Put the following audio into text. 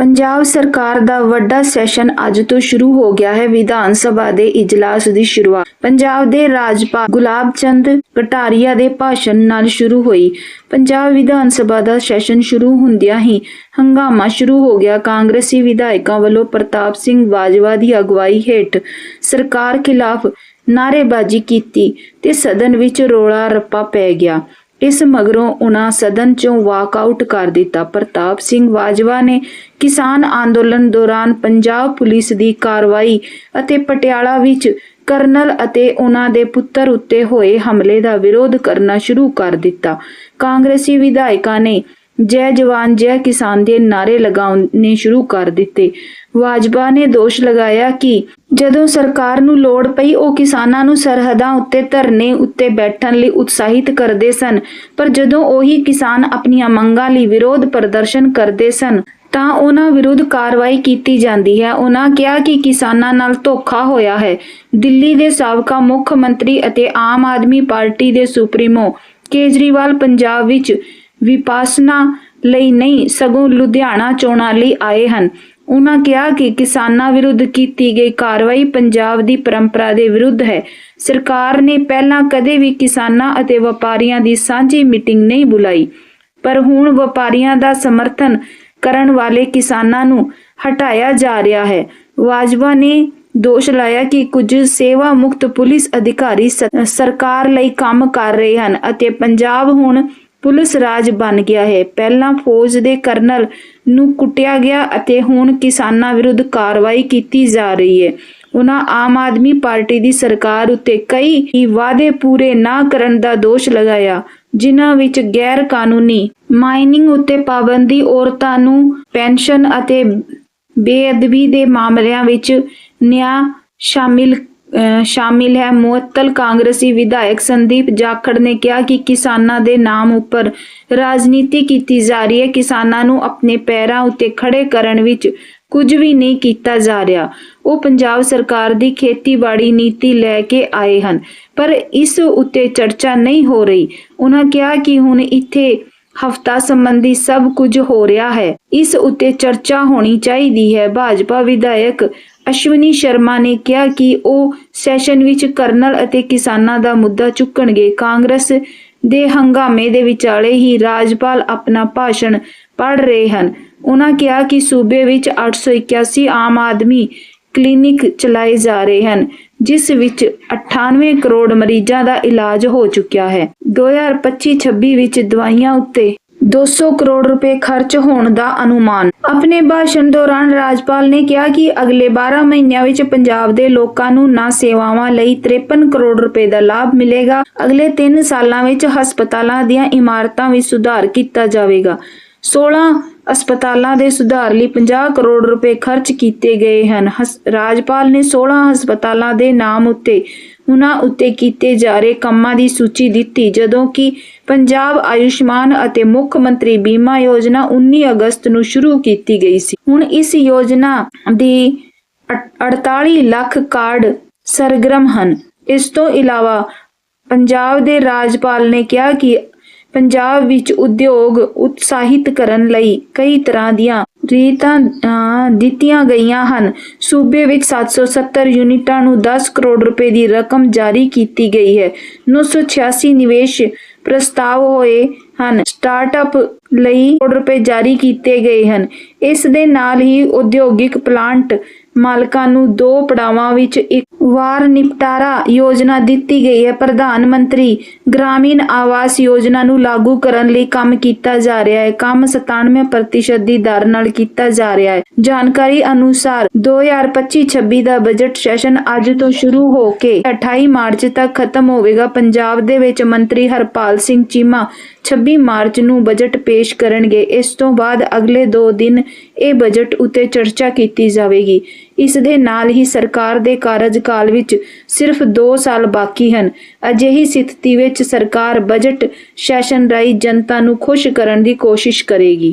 ਪੰਜਾਬ ਸਰਕਾਰ ਦਾ ਵੱਡਾ ਸੈਸ਼ਨ ਅੱਜ ਤੋਂ ਸ਼ੁਰੂ ਹੋ ਗਿਆ ਹੈ। ਵਿਧਾਨ ਸਭਾ ਦੇ ਇਜਲਾਸ ਦੀ ਸ਼ੁਰੂਆਤ। ਪੰਜਾਬ ਦੇ ਰਾਜਪਾਲ ਗੁਲਾਬ ਚੰਦ ਕਟਾਰੀਆ ਦੇ ਭਾਸ਼ਣ ਨਾਲ ਸ਼ੁਰੂ ਹੋਈ। ਪੰਜਾਬ ਵਿਧਾਨ ਸਭਾ ਦਾ ਸੈਸ਼ਨ ਸ਼ੁਰੂ ਹੁੰਦਿਆਂ ਹੀ ਹੰਗਾਮਾ ਸ਼ੁਰੂ ਹੋ ਗਿਆ। ਕਾਂਗਰਸੀ ਵਿਧਾਇਕਾਂ ਵੱਲੋਂ ਪ੍ਰਤਾਪ ਸਿੰਘ ਬਾਜਵਾ ਦੀ ਅਗਵਾਈ ਹੇਠ ਸਰਕਾਰ ਖਿਲਾਫ ਨਾਅਰੇਬਾਜ਼ੀ ਕੀਤੀ ਤੇ ਸਦਨ ਵਿੱਚ ਰੋਲਾ ਰੱਪਾ ਪੈ ਗਿਆ। ਇਸ ਮਗਰੋਂ ਉਹਨਾਂ ਸਦਨ ਚੋਂ ਵਾਕਆਊਟ ਕਰ ਦਿੱਤਾ। ਪ੍ਰਤਾਪ ਸਿੰਘ ਬਾਜਵਾ ਨੇ ਕਿਸਾਨ ਅੰਦੋਲਨ ਦੌਰਾਨ ਪੰਜਾਬ ਪੁਲਿਸ ਦੀ ਕਾਰਵਾਈ ਅਤੇ ਪਟਿਆਲਾ ਵਿੱਚ ਕਰਨਲ ਅਤੇ ਉਹਨਾਂ ਦੇ ਪੁੱਤਰ ਉੱਤੇ ਹੋਏ ਹਮਲੇ ਦਾ ਵਿਰੋਧ ਕਰਨਾ ਸ਼ੁਰੂ ਕਰ ਦਿੱਤਾ। ਕਾਂਗਰਸੀ ਵਿਧਾਇਕਾਂ ਨੇ ਜੈ ਜਵਾਨ, ਜੈ ਕਿਸਾਨ ਦੇ ਨਾਰੇ ਲਗਾਉਣੇ ਸ਼ੁਰੂ ਕਰ ਦਿੱਤੇ। ਵਾਜਪਾ ਨੇ ਦੋਸ਼ ਲਗਾਇਆ ਕਿ ਜਦੋਂ ਸਰਕਾਰ ਨੂੰ ਲੋੜ ਪਈ, ਉਹ ਕਿਸਾਨਾਂ ਨੂੰ ਸਰਹੱਦਾਂ ਉੱਤੇ ਧਰਨੇ ਉੱਤੇ ਬੈਠਣ ਲਈ ਉਤਸ਼ਾਹਿਤ ਕਰਦੇ ਸਨ। ਪਰ ਜਦੋਂ ਉਹੀ ਕਿਸਾਨ ਆਪਣੀਆਂ ਮੰਗਾਂ ਲਈ ਵਿਰੋਧ ਪ੍ਰਦਰਸ਼ਨ ਕਰਦੇ ਸਨ, ਤਾਂ ਉਹਨਾਂ ਵਿਰੁੱਧ ਕਾਰਵਾਈ ਕੀਤੀ ਜਾਂਦੀ ਹੈ। ਉਹਨਾਂ ਕਿਹਾ ਕਿ ਕਿਸਾਨਾਂ ਨਾਲ ਧੋਖਾ ਹੋਇਆ ਹੈ। ਦਿੱਲੀ ਦੇ ਸਾਬਕਾ ਮੁੱਖ ਮੰਤਰੀ ਅਤੇ ਆਮ ਆਦਮੀ ਪਾਰਟੀ ਦੇ ਸੁਪਰੀਮੋ ਕੇਜਰੀਵਾਲ ਪੰਜਾਬ ਵਿੱਚ ਵਿਪਾਸਨਾ ਲਈ ਨਹੀਂ, ਸਗੋਂ ਲੁਧਿਆਣਾ ਚੋਣਾਂ ਲਈ ਆਏ ਹਨ। ਉਹਨਾਂ ਕਿਹਾ ਕਿ ਕਿਸਾਨਾਂ ਵਿਰੁੱਧ ਕੀਤੀ ਗਈ ਕਾਰਵਾਈ ਪੰਜਾਬ ਦੀ ਪਰੰਪਰਾ ਦੇ ਵਿਰੁੱਧ ਹੈ। ਸਰਕਾਰ ਨੇ ਪਹਿਲਾਂ ਕਦੇ ਵੀ ਕਿਸਾਨਾਂ ਅਤੇ ਵਪਾਰੀਆਂ ਦੀ ਸਾਂਝੀ ਮੀਟਿੰਗ ਨਹੀਂ ਬੁਲਾਈ, ਪਰ ਹੁਣ ਵਪਾਰੀਆਂ ਦਾ ਸਮਰਥਨ ਕਰਨ ਵਾਲੇ ਕਿਸਾਨਾਂ ਨੂੰ ਹਟਾਇਆ ਜਾ ਰਿਹਾ ਹੈ। ਵਾਜਵਾ ਨੇ ਦੋਸ਼ ਲਾਇਆ ਕਿ ਕੁਝ ਸੇਵਾ ਮੁਕਤ ਪੁਲਿਸ ਅਧਿਕਾਰੀ ਸ- ਸਰਕਾਰ ਲਈ ਕੰਮ ਕਰ ਰਹੇ ਹਨ ਅਤੇ ਪੰਜਾਬ ਹੁਣ ਪੁਲਿਸ ਰਾਜ ਬਣ ਗਿਆ ਹੈ। ਪਹਿਲਾਂ ਫੌਜ ਦੇ ਕਰਨਲ ਨੂੰ ਕੁੱਟਿਆ ਗਿਆ ਅਤੇ ਹੁਣ ਕਿਸਾਨਾਂ ਵਿਰੁੱਧ ਕਾਰਵਾਈ ਕੀਤੀ ਜਾ ਰਹੀ ਹੈ। ਉਹਨਾਂ ਆਮ ਆਦਮੀ ਪਾਰਟੀ ਦੀ ਸਰਕਾਰ ਉੱਤੇ ਕਈ ਵਾਅਦੇ ਪੂਰੇ ਨਾ ਕਰਨ ਦਾ ਦੋਸ਼ ਲਗਾਇਆ, ਜਿਨ੍ਹਾਂ ਵਿੱਚ ਗੈਰ ਕਾਨੂੰਨੀ ਮਾਈਨਿੰਗ ਉੱਤੇ ਪਾਬੰਦੀ ਔਰਤਾਂ ਨੂੰ ਪੈਨਸ਼ਨ ਅਤੇ ਬੇਅਦਬੀ ਦੇ ਮਾਮਲਿਆਂ ਵਿੱਚ ਨਿਆਂ ਸ਼ਾਮਿਲ ਸ਼ਾਮਿਲ ਹੈ। ਮੁਅੱਤਲ ਕਾਂਗਰਸੀ ਵਿਧਾਇਕ ਸੰਦੀਪ ਜਾਖੜ ਨੇ ਕਿਹਾ ਕਿ ਕਿਸਾਨਾਂ ਦੇ ਨਾਮ ਉੱਪਰ ਰਾਜਨੀਤੀ ਕੀਤੀ ਜਾ ਰਹੀ ਹੈ। ਕਿਸਾਨਾਂ ਨੂੰ ਆਪਣੇ ਪੈਰਾਂ ਉੱਤੇ ਖੜੇ ਕਰਨ ਵਿੱਚ ਕੁਝ ਵੀ ਨਹੀਂ ਕੀਤਾ ਜਾ ਰਿਹਾ। ਉਹ ਪੰਜਾਬ ਸਰਕਾਰ ਦੀ ਖੇਤੀਬਾੜੀ ਨੀਤੀ ਲੈ ਕੇ ਆਏ ਹਨ, ਪਰ ਇਸ ਉੱਤੇ ਚਰਚਾ ਨਹੀਂ ਹੋ ਰਹੀ। ਉਹਨਾਂ ਕਿਹਾ ਕਿ ਹੁਣ ਇੱਥੇ ਹਫਤਾ ਸੰਬੰਧੀ ਸਭ ਕੁਝ ਹੋ ਰਿਹਾ ਹੈ। ਇਸ ਉੱਤੇ ਚਰਚਾ ਹੋਣੀ ਚਾਹੀਦੀ ਹੈ। ਭਾਜਪਾ ਵਿਧਾਇਕ ਅਸ਼ਵਨੀ ਸ਼ਰਮਾ ਨੇ ਕਿਹਾ ਕਿ ਉਹ ਸੈਸ਼ਨ ਵਿੱਚ ਕਰਨਲ ਅਤੇ ਕਿਸਾਨਾਂ ਦਾ ਮੁੱਦਾ ਚੁੱਕਣਗੇ। ਕਾਂਗਰਸ ਦੇ ਹੰਗਾਮੇ ਦੇ ਵਿਚਾਲੇ ਹੀ ਰਾਜਪਾਲ ਆਪਣਾ ਭਾਸ਼ਣ ਪੜ੍ਹ ਰਹੇ ਹਨ। ਉਹਨਾਂ ਕਿਹਾ ਕਿ ਸੂਬੇ ਵਿੱਚ 881 ਆਮ ਆਦਮੀ ਕਲੀਨਿਕ ਚਲਾਏ ਜਾ ਰਹੇ ਹਨ, ਜਿਸ ਵਿੱਚ 98 ਕਰੋੜ ਮਰੀਜ਼ਾਂ ਦਾ ਇਲਾਜ ਹੋ ਚੁੱਕਿਆ ਹੈ। 2025-26 ਵਿੱਚ ਦਵਾਈਆਂ ਉੱਤੇ 200 ਕਰੋੜ ਰੁਪਏ ਖਰਚ ਹੋਣ ਦਾ ਅਨੁਮਾਨ। ਆਪਣੇ ਭਾਸ਼ਣ ਦੌਰਾਨ ਰਾਜਪਾਲ ਨੇ ਕਿਹਾ ਕਿ ਅਗਲੇ 12 ਮਹੀਨਿਆਂ ਵਿੱਚ ਪੰਜਾਬ ਦੇ ਲੋਕਾਂ ਨੂੰ ਨਾ ਸੇਵਾਵਾਂ ਲਈ 53 ਕਰੋੜ ਰੁਪਏ ਦਾ ਲਾਭ ਮਿਲੇਗਾ। ਅਗਲੇ 3 ਸਾਲਾਂ ਵਿੱਚ ਹਸਪਤਾਲਾਂ ਦੀਆਂ ਇਮਾਰਤਾਂ ਵਿੱਚ ਸੁਧਾਰ ਕੀਤਾ ਜਾਵੇਗਾ। 16 ਹਸਪਤਾਲਾਂ ਦੇ ਸੁਧਾਰ ਲਈ 50 ਕਰੋੜ ਰੁਪਏ ਖਰਚ ਕੀਤੇ ਗਏ ਹਨ। ਹਸ- ਰਾਜਪਾਲ ਨੇ 16 ਹਸਪਤਾਲਾਂ ਦੇ ਨਾਮ ਉੱਤੇ ਉਹਨਾਂ ਉੱਤੇ ਕੀਤੇ ਜਾ ਰਹੇ ਕੰਮਾਂ ਦੀ ਸੂਚੀ ਦਿੱਤੀ, ਜਦੋਂ ਕਿ ਪੰਜਾਬ ਆਯੁਸ਼ਮਾਨ ਅਤੇ ਮੁੱਖ ਮੰਤਰੀ ਬੀਮਾ ਯੋਜਨਾ 19 ਅਗਸਤ ਨੂੰ ਸ਼ੁਰੂ ਕੀਤੀ ਗਈ ਸੀ। ਹੁਣ ਇਸ ਯੋਜਨਾ ਦੀ ਅ- 48 ਲੱਖ ਕਾਰਡ ਸਰਗਰਮ ਹਨ। ਇਸ ਤੋਂ ਇਲਾਵਾ ਪੰਜਾਬ ਦੇ ਰਾਜਪਾਲ ਨੇ ਕਿਹਾ ਕਿ ਪੰਜਾਬ ਵਿੱਚ ਉਦਯੋਗ ਉਤਸ਼ਾਹਿਤ ਕਰਨ ਲਈ ਕਈ ਤਰ੍ਹਾਂ ਦੀਆਂ ਰੀਤਾਂ ਦਿੱਤੀਆਂ ਗਈਆਂ ਹਨ। ਸੂਬੇ ਵਿੱਚ 770 ਯੂਨਿਟਾਂ ਨੂੰ 10 ਕਰੋੜ ਰੁਪਏ ਦੀ ਰਕਮ ਜਾਰੀ ਕੀਤੀ ਗਈ ਹੈ। 986 ਨਿਵੇਸ਼ ਪ੍ਰਸਤਾਵ ਹੋਏ ਹਨ। ਸਟਾਰਟਅਪ ਲਈ ਕਰੋੜ ਰੁਪਏ ਜਾਰੀ ਕੀਤੇ ਗਏ ਹਨ। ਇਸ ਦੇ ਨਾਲ ਹੀ ਉਦਯੋਗਿਕ ਪਲਾਂਟ ਮਾਲਕਾਂ ਨੂੰ ਦੋ ਪੜਾਵਾਂ ਵਿੱਚ ਇੱਕ ਵਾਰ ਨਿਪਟਾਰਾ ਯੋਜਨਾ ਦਿੱਤੀ ਗਈ ਹੈ। ਪ੍ਰਧਾਨ ਮੰਤਰੀ, ਗ੍ਰਾਮੀਣ ਆਵਾਸ ਯੋਜਨਾ ਨੂੰ ਲਾਗੂ ਕਰਨ ਲਈ ਕੰਮ ਕੀਤਾ ਜਾ ਰਿਹਾ ਹੈ। ਕੰਮ 97% ਦੀ ਦਰ ਨਾਲ ਕੀਤਾ ਜਾ ਰਿਹਾ ਹੈ। ਜਾਣਕਾਰੀ ਅਨੁਸਾਰ 2025-26 ਦਾ ਬਜਟ ਸੈਸ਼ਨ ਅੱਜ ਤੋਂ ਸ਼ੁਰੂ ਹੋ ਕੇ 28 ਮਾਰਚ ਤੱਕ ਖਤਮ ਹੋਵੇਗਾ। ਪੰਜਾਬ ਦੇ ਵਿੱਚ ਮੰਤਰੀ ਹਰਪਾਲ ਸਿੰਘ ਚੀਮਾ 26 ਮਾਰਚ ਨੂੰ ਬਜਟ ਪੇਸ਼ ਕਰਨਗੇ। ਇਸ ਤੋਂ ਬਾਅਦ ਅਗਲੇ 2 ਦਿਨ ਇਹ ਬਜਟ ਉਤੇ ਚਰਚਾ ਕੀਤੀ ਜਾਵੇਗੀ। ਇਸ ਦੇ ਨਾਲ ਹੀ ਸਰਕਾਰ ਦੇ ਕਾਰਜਕਾਲ ਵਿੱਚ ਸਿਰਫ 2 ਸਾਲ ਬਾਕੀ ਹਨ। ਅਜਿਹੀ ਸਥਿਤੀ ਵਿੱਚ ਸਰਕਾਰ ਬਜਟ ਸੈਸ਼ਨ ਰਾਹੀਂ ਜਨਤਾ ਨੂੰ ਖੁਸ਼ ਕਰਨ ਦੀ ਕੋਸ਼ਿਸ਼ ਕਰੇਗੀ।